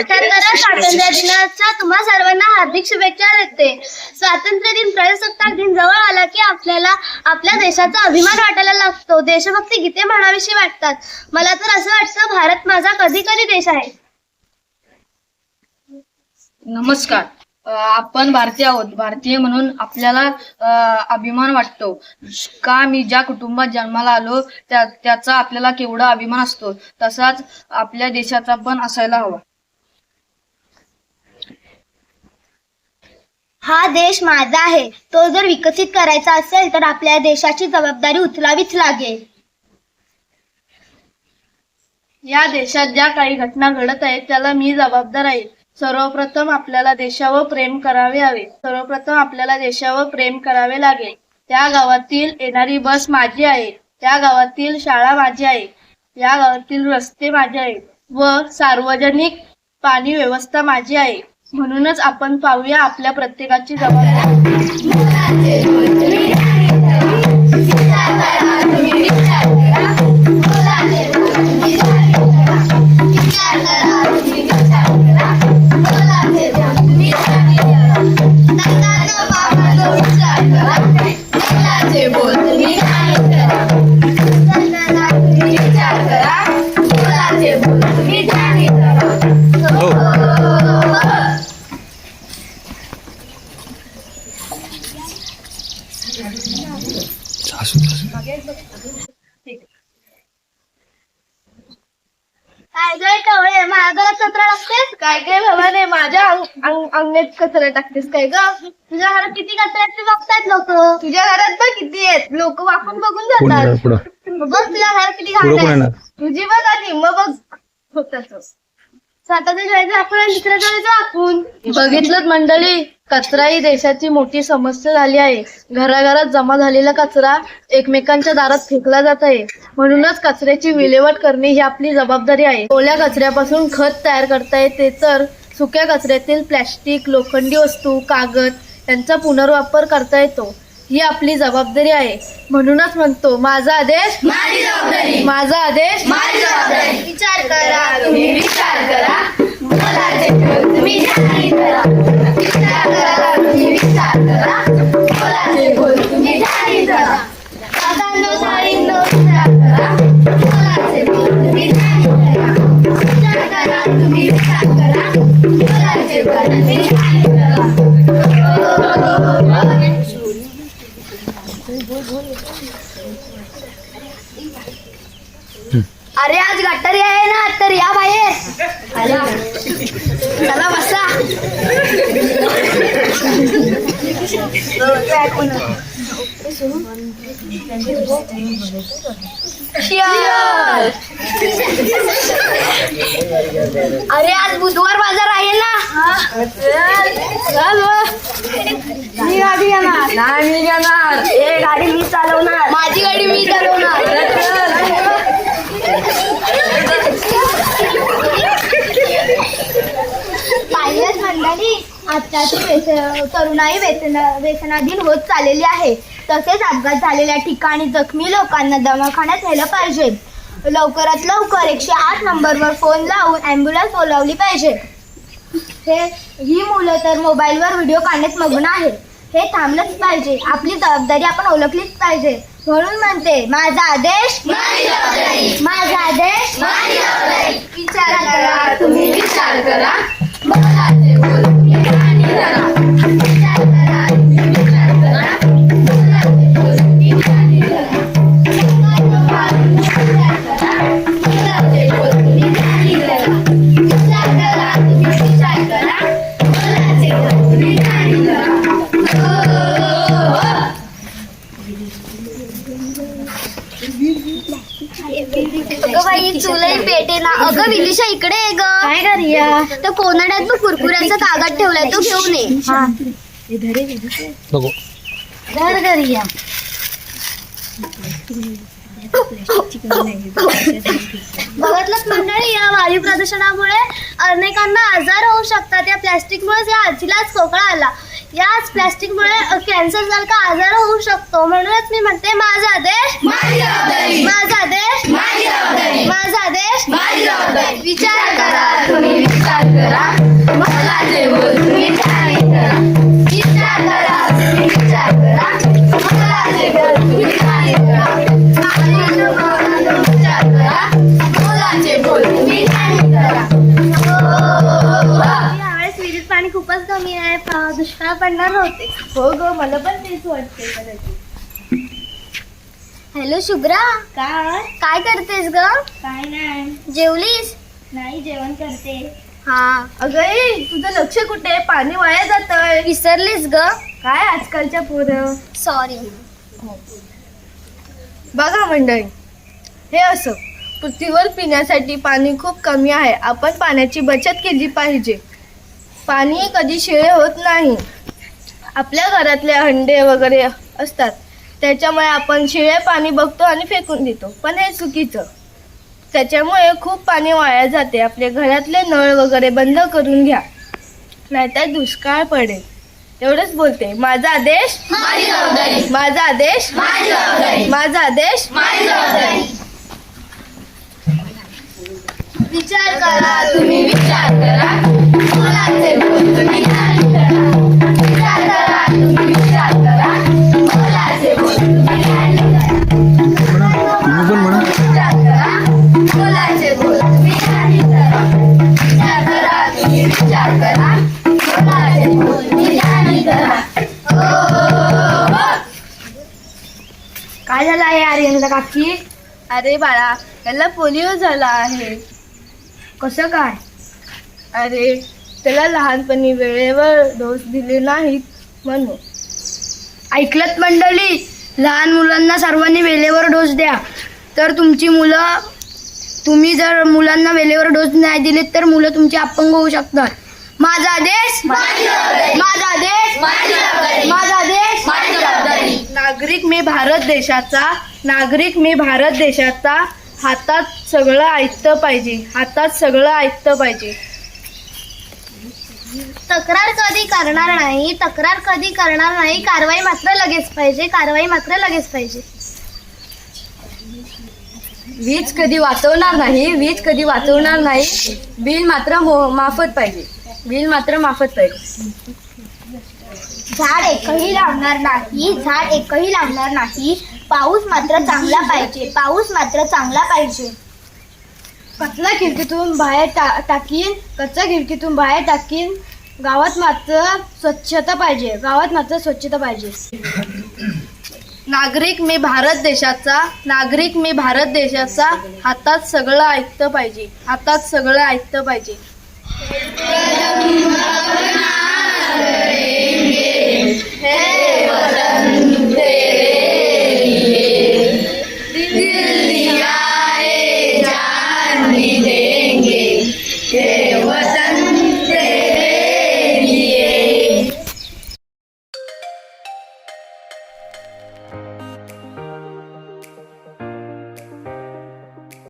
अठ्याहत्तरा स्वातंत्र्य दिनाच्या तुम्हा सर्वांना हार्दिक शुभेच्छा देते. स्वातंत्र्य दिन प्रजासत्ताक दिन जवळ आला की आपल्याला आपल्या देशाचा अभिमान वाटायला लागतो. देशभक्ती गीते म्हणावीशी वाटतात. मला तर असं वाटतं भारत माझा कधी कधी देश आहे. नमस्कार. आपण भारतीय आहोत. भारतीय म्हणून आपल्याला अभिमान वाटतो. का मी ज्या कुटुंबात जन्माला आलो त्या त्याचा आपल्याला केवढा अभिमान असतो तसाच आपल्या देशाचा पण असायला हवा. हा देश माझा आहे. तो जर विकसित करायचा असेल तर आपल्या देशाची जबाबदारी उचलावीच लागेल. या देशात ज्या काही घटना घडत आहेत त्याला मी जबाबदार आहे. सर्वप्रथम आपल्याला देशावर प्रेम करावे हवे. सर्वप्रथम आपल्याला देशावर प्रेम करावे लागेल. त्या गावातील येणारी बस माझी आहे. त्या गावातील शाळा माझी आहे. या गावातील रस्ते माझे आहेत. व सार्वजनिक पाणी व्यवस्था माझी आहे. म्हणूनच आपण पाहूया आपल्या प्रत्येकाची जबाबदारी. काय भवाने माझ्या अंग- अंग- अंगणात कचरा टाकतेस काय ग? तुझ्या घरात किती कचरा आहेत ते बघतायत लोक? तुझ्या घरात पण किती आहेत. लोक वाकून बघून पुढे जातात पुढं? बघ तुझ्या घरात किती पुढं घाण आहे तुझी बघ आधी मग बघ. होताच स्वतःच्या जेवायचं आपण आणि दुसऱ्याच्या जेवायचं आपण. बघितलं मंडळी कचरा ही देशाची मोठी समस्या झाली आहे. घराघरात जमा झालेला कचरा एकमेकांच्या दारात फेकला जात आहे. म्हणूनच कचऱ्याची विल्हेवाट करणे ही आपली जबाबदारी आहे. ओल्या कचऱ्यापासून खत तयार करता येते तर सुक्या कचऱ्यातील प्लॅस्टिक लोखंडी वस्तू कागद यांचा पुनर्वापर करता येतो. ही आपली जबाबदारी आहे. म्हणूनच म्हणतो माझा आदेश माझा आदेश विचार करा. तुम्ही विचार करा. मुलाचे तुम्ही जाहीर करा विचार करा. अरे आज गटारी आहे ना तर या बाहेर. चला. बसा! अरे आज बुधवार बाजार आहे ना? मी गाडी घेणार. नाही मी घेणार. ए गाडी मी चालवणार. माझी गाडी मी चालवणार. पाहिलंच मंडळी व्यस- तरुणाई व्यसन व्यसनाधीन होत चाललेली आहे. तसेच अपघात झालेल्या ठिकाणी जखमी लोकांना दवाखान्यात नेलं पाहिजे. लवकरात लवकर एकशे आठ नंबरवर फोन लावून अँब्युलन्स बोलावली पाहिजे. हे ही मुलं तर मोबाईलवर व्हिडिओ काढण्यात मग्न आहे हे थांबलंच पाहिजे. आपली जबाबदारी आपण ओळखलीच पाहिजे. म्हणून म्हणते माझा आदेश माझा आदेश विचार करा. तुम्ही विचार करा. अगं बाई तुलाही पेटे ना. अगं इकडे आहे ग. काय करूया? तर कोनाड्यात तू कुरकुऱ्याचा कागद ठेवलाय तो घेऊन ये. नको धर करूया. बघितलंच मंडळी या वायू प्रदूषणामुळे अनेकांना आजार होऊ शकतात. या प्लॅस्टिकमुळे या आजीलाच खोकळा आला. याच प्लॅस्टिकमुळे कॅन्सर सारखा आजार होऊ शकतो. म्हणूनच मी म्हणते माझा देश माझा देश माझा देश करा तुम्ही विचार दुष्काळ पडणार होते. हो ग मला पण तेच वाटते कदाचित. हॅलो शुभ्रा. काय? काय करतेस ग? काय नाही. जेवलीस? नाही जेवण करते. हा. अगं ए, तुझं लक्ष कुठे? पाणी वाया जातंय. विसरलीस ग? काय आजकालच्या पोरं? सॉरी बघा मंडळी हे असं पृथ्वीवर पिण्यासाठी पाणी खूप कमी आहे. आपण पाण्याची बचत केली पाहिजे. पाणी कधी शिळे होत नाही. आपल्या घरातले हंडे वगैरे असतात. त्याच्यामुळे आपण शिळे पाणी बघतो आणि फेकून देतो. पण हे चुकीचं. त्याच्यामुळे खूप पाणी वाया जाते. आपल्या घरातले नळ वगैरे बंद करून घ्या. नाहीतर दुष्काळ पडेल. एवढंच बोलते. माझा आदेश? माझा आदेश? माझा आदेश? विचार करा. तुम्ही विचार करा. काय झालं आहे आर्यनला काकी? अरे बाळा याला पोलिओ झाला आहे. कसं काय? अरे त्याला लहानपणी वेळेवर डोस दिले नाहीत म्हणून. ऐकलत मंडळी लहान मुलांना सर्वांनी वेळेवर डोस द्या. तर तुमची मुलं तुम्ही जर मुलांना वेळेवर डोस नाही दिले तर मुलं तुमची अपंग होऊ शकतात. माझा आदेश? माझा आदेश? माझा आदेश? नागरिक मी भारत देशाचा नागरिक मी भारत देशाचा हातात सगळं ऐकतं पाहिजे. हातात सगळं ऐकतं पाहिजे. तक्रार कधी करणार नाही तक्रार कधी करणार नाही कारवाई मात्र लगेच पाहिजे कारवाई मात्र लगेच पाहिजे. वीज कधी वाचवणार नाही वीज कधी वाचवणार नाही बिल मात्र मो- माफत पाहिजे बिल मात्र माफत पाहिजे. झाड एकही लावणार नाही झाड एकही लावणार नाही पाऊस मात्र चांगला पाहिजे पाऊस मात्र चांगला पाहिजे. कचरा खिडकीतून बाहेर टा टाकीन कचरा खिडकीतून बाहेर टाकीन. गावात मात्र स्वच्छता पाहिजे. गावात मात्र स्वच्छता पाहिजे. नागरिक मी भारत देशाचा नागरिक मी भारत देशाचा हातात सगळं ऐकतं पाहिजे. हातात सगळं ऐकतं पाहिजे.